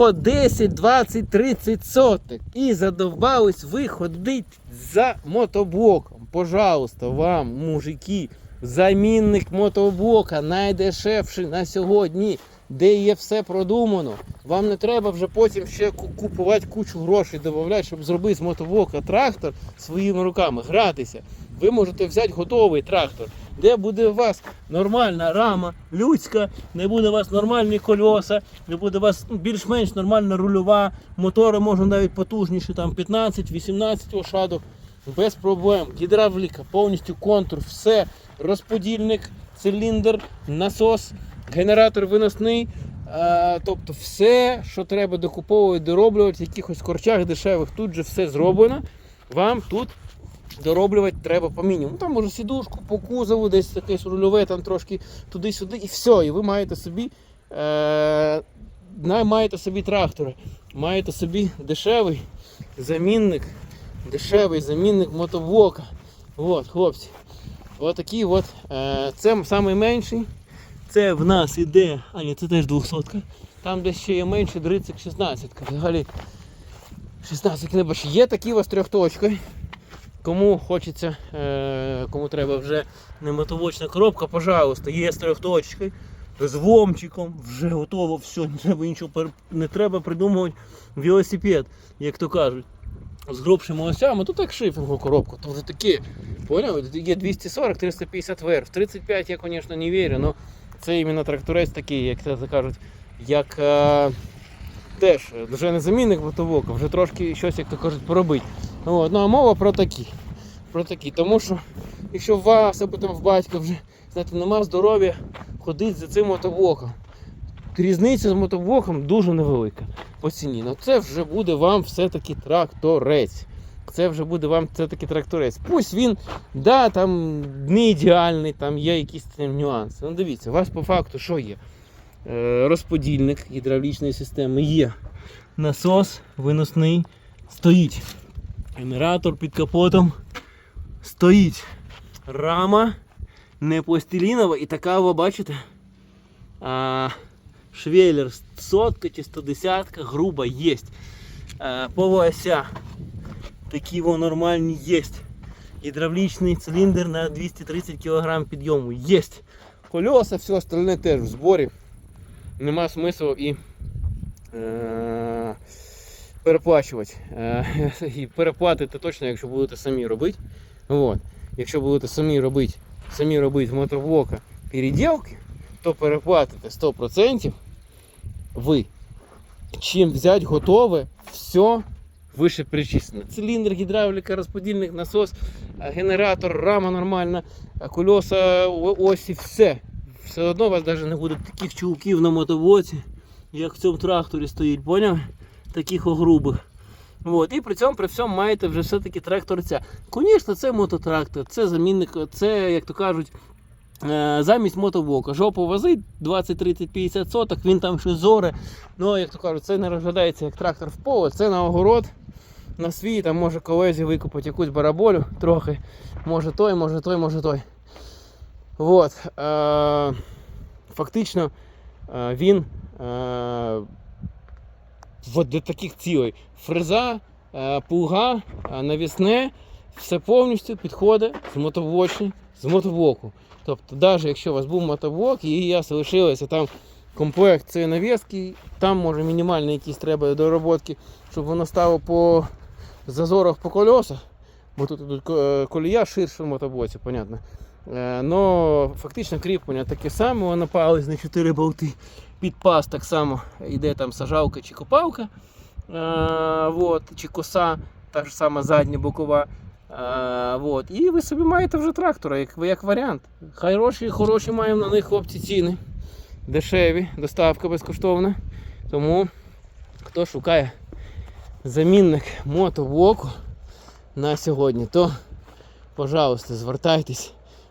всього 10, 20, 30 соток. І задовбались ви ходить за мотоблоком. Пожалуйста, вам, мужики, замінник мотоблока найдешевший на сьогодні, де є все продумано. Вам не треба вже потім ще купувати кучу грошей, додавати, щоб зробити з мотоблока трактор своїми руками, гратися. Ви можете взяти готовий трактор, де буде у вас нормальна рама людська, не буде у вас нормальні кольоса, не буде у вас ну, більш-менш нормальна рульова, мотори можна навіть потужніші, там 15-18 лошадок, без проблем. Гідравліка, повністю контур, все, розподільник, циліндр, насос, генератор виносний. Е, тобто все, що треба докуповувати, дороблювати в якихось корчах дешевих, тут же все зроблено. Вам тут дороблювати треба по мінімуму. Там може сідушку по кузову, десь якесь рульове, там трошки туди-сюди, і все. І ви маєте собі, е, маєте собі трактори, маєте собі дешевий замінник, дешевий замінник мотоблока. От, хлопці. Отакий от. Е, це найменший. Це в нас іде, а ні, це теж 200. Там десь ще є менше, дрицик 16. Взагалі 16 не. Є такі у вас трьохточки. Кому хочеться, е, кому треба вже не мотовочна коробка, пожалуйста, є з трьохточкою, з ломчиком, вже готово, все, не треба нічого не треба придумувати велосипед, як то кажуть. З грубшими осями, то так шифінгову коробку, то вже таке, поняв? Є 240-350 вверх. В 35 я, звісно, не вірю, але це іменно тракторець такий, як це кажуть, як е, теж вже не замінник мотовока, вже трошки щось, як то кажуть, поробити. От, ну а мова про такі. Про такі. Тому що якщо у вас або там в батька вже знаєте, нема здоров'я ходити за цим мотоблоком. Різниця з мотоблоком дуже невелика по ціні. Ну це вже буде вам все-таки тракторець. Це вже буде вам все-таки тракторець. Пусть він, да, там не ідеальний, там є якісь там нюанси. Ну дивіться, у вас по факту що є? Е, розподільник гідравлічної системи є. Насос виносний стоїть. Генератор під капотом стоїть. Рама не пластилінова і така, ви бачите, а, швеллер сотка чи 110 груба є. А, такі во нормальні є. Гідравлічний циліндр на 230 кг підйому є. Колеса, все остальне теж в зборі. Нема смислу і е, переплачувати. Е, і переплатите точно, якщо будете самі робити. От. Якщо будете самі робити, самі робити в мотоблока переділки, то переплатите 100% ви. Чим взяти готове, все вище перечислено. Циліндр, гідравліка, розподільник, насос, е, генератор, рама нормальна, е, колеса, о- осі, все. Все одно у вас навіть не буде таких чулків на мотоблоці, як в цьому тракторі стоїть, поняв? Таких огрубих. От, і при цьому при всьому маєте вже все-таки тракторця. Звісно, це мототрактор, це замінник, це, як то кажуть, е, замість мотоблока. Жопу возить 20, 30, 50 соток, він там ще зоре. Ну, як то кажуть, це не розглядається як трактор в поле, це на огород, на свій, там може колезі викупити якусь бараболю трохи. Може той, може той, може той. От, е, фактично е, він от для таких цілей. Фреза, е, плуга, е, навісне, все повністю підходить з мотоблочні, з мотоблоку. Тобто, навіть якщо у вас був мотоблок і я залишилося там комплект цієї навіски, там може мінімальні якісь треба дороботки, щоб воно стало по зазорах по колесах, бо тут ідуть е, колія ширше в мотоблоці, понятно. Е, Но фактично кріплення таке саме, воно палець на 4 болти. Під паз так само йде там сажалка чи копалка, е, вот, чи коса, та ж сама задня бокова. Е, вот. І ви собі маєте вже трактора, як, як варіант. Хороші, хороші маємо на них хлопці ціни. Дешеві, доставка безкоштовна. Тому хто шукає замінник мотоблоку на сьогодні, то, пожалуйста, звертайтесь,